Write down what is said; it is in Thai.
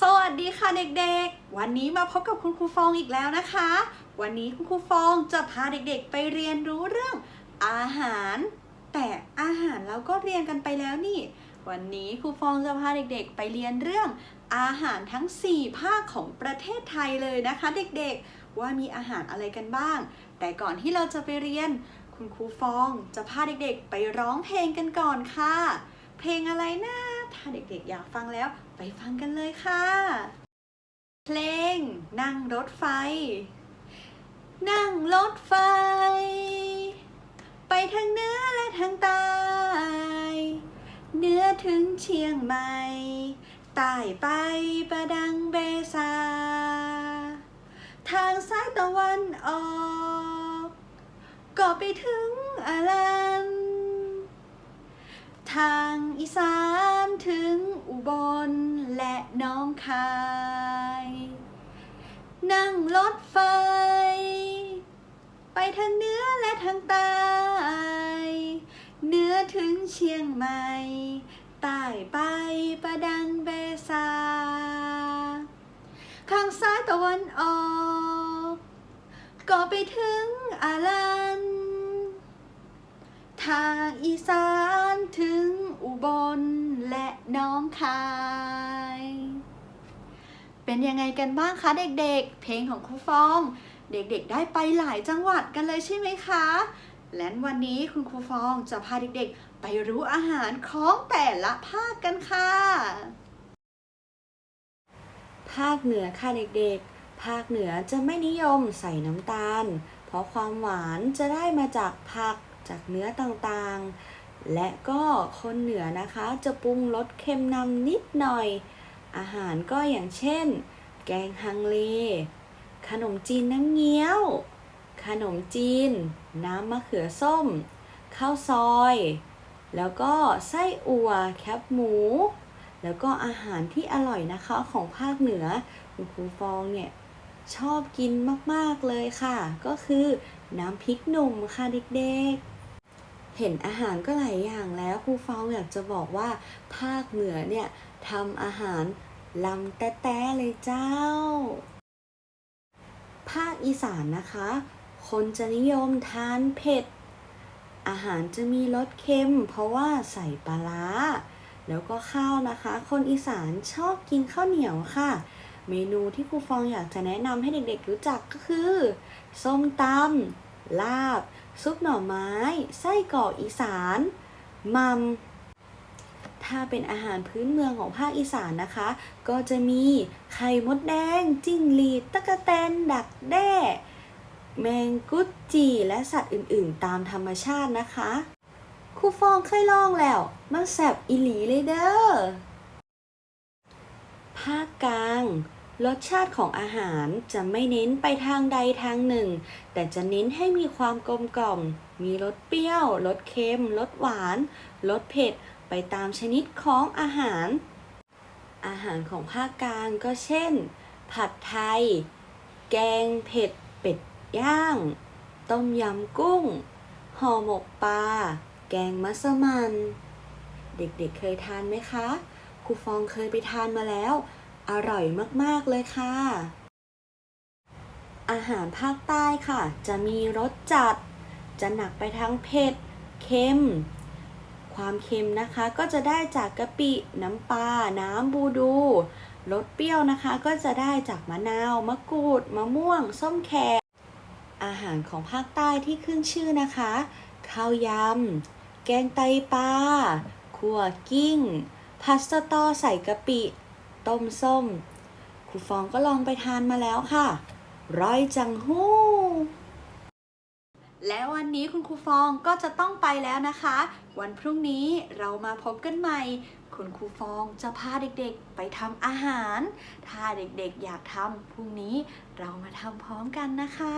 สวัสดีค่ะเด็กๆ วันนี้มาพบกับคุณครูฟองอีกแล้วนะคะ วันนี้คุณครูฟองจะพาเด็กๆ ไปเรียนรู้เรื่องอาหาร แต่อาหารเราก็เรียนกันไปแล้วนี่ วันนี้ครูฟองจะพาเด็กๆ ไปเรียนเรื่องอาหารทั้ง 4 ภาคของประเทศไทยเลยนะคะ เด็กๆ ว่ามีอาหารอะไรกันบ้าง แต่ก่อนที่เราจะไปเรียน คุณครูฟองจะพาเด็กๆ ไปร้องเพลงกันก่อนค่ะ เพลงอะไรนะ ถ้าเด็กๆอยากฟังแล้วไปฟังกันเลยค่ะ เพลง นั่งรถไฟ นั่งรถไฟ ไปทางเหนือและทางใต้เหนือถึงเชียงใหม่ใต้ไปประดังเบซา ทางซ้ายตะวันออก ก็ไปถึงอาลัน ทางอีสานถึงอุบลและน้องคาย นั่งรถไฟ ไปทางเหนือและทางใต้เหนือถึงเชียงใหม่ใต้ไปประดังเบซา ข้างซ้ายตะวันออก ก็ไปถึงอาลันทางอีสานถึง บลและน้องคาย เป็นยังไงกันบ้างคะเด็กๆ เพลงของครูฟอง เด็กๆ ได้ไปหลายจังหวัดกันเลยใช่ไหมคะ และวันนี้คุณครูฟองจะพาเด็กๆ ไปรู้อาหารของแต่ละภาคกันค่ะ ภาคเหนือค่ะเด็กๆ ภาคเหนือจะไม่นิยมใส่น้ำตาล เพราะความหวานจะได้มาจากผักจากเนื้อต่างๆ และก็คนเหนือนะคะจะปรุงรสเค็มนำนิดหน่อย อาหารก็อย่างเช่น แกงฮังเล ขนมจีนน้ำเงี้ยว ขนมจีน น้ำมะเขือส้ม ข้าวซอย แล้วก็ไส้อั่วแคบหมู แล้วก็อาหารที่อร่อยนะคะของภาคเหนือคุณครูฟองเนี่ยชอบกินมาก ๆ เลยค่ะ ก็คือน้ำพริกหนุ่มค่ะเด็ก ๆ เห็นอาหารก็หลายอย่างแล้วครูฟองอยากจะบอกว่าภาคเหนือเนี่ยทำอาหารลำแต้ๆเลยเจ้า ภาคอีสานนะคะ คนจะนิยมทานเผ็ด อาหารจะมีรสเค็ม เพราะว่าใส่ปลาร้า แล้วก็ข้าวนะคะ คนอีสานชอบกินข้าวเหนียวค่ะ เมนูที่ครูฟองอยากจะแนะนำให้เด็กๆรู้จักก็คือ ส้มตำลาบ ซุปหน่อไม้ ไส้กรอกอีสานมัมถ้าเป็นอาหารพื้นเมืองของภาคอีสานนะคะ ก็จะมีไข่มดแดง จิ้งหรีดตะกะแตน ดักแด้ แมงกุดจี และสัตว์อื่นๆ ตามธรรมชาตินะคะครูฟองเคยลองแล้ว มันแสบอิหลีเลยเด้อภาคกลาง รสชาติของอาหารจะไม่เน้นไปทางใดทางหนึ่ง แต่จะเน้นให้มีความกลมกล่อม มีรสเปรี้ยว รสเค็ม รสหวาน รสเผ็ด ไปตามชนิดของอาหาร อาหารของภาคกลางก็เช่น ผัดไทย แกงเผ็ด เป็ดย่าง ต้มยำกุ้ง ห่อหมกปลา แกงมัสมัน เด็กๆเเคยทานไหมคะ ครูฟองเคยไปทานมาแล้ว อร่อยมากๆเลยค่ะ อาหารภาคใต้ค่ะ จะมีรสจัด จะหนักไปทางเผ็ด เค็ม ความเค็มนะคะก็จะได้จากกะปิ น้ำปลา น้ำบูดู รสเปรี้ยวนะคะก็จะได้จากมะนาว มะกรูด มะม่วง ส้มแขกอาหารของภาคใต้ที่ขึ้นชื่อนะคะ ข้าวยำ แกงไตปลาขั่วกิ้ง พาสต้าตอใส่กะปิ ต้มส้ม ครูฟองก็ลองไปทานมาแล้วค่ะ ร้อยจังหู้ และวันนี้คุณครูฟองก็จะต้องไปแล้วนะคะ วันพรุ่งนี้เรามาพบกันใหม่ คุณครูฟองจะพาเด็กๆไปทำอาหาร ถ้าเด็กๆอยากทำพรุ่งนี้เรามาทำพร้อมกันนะคะ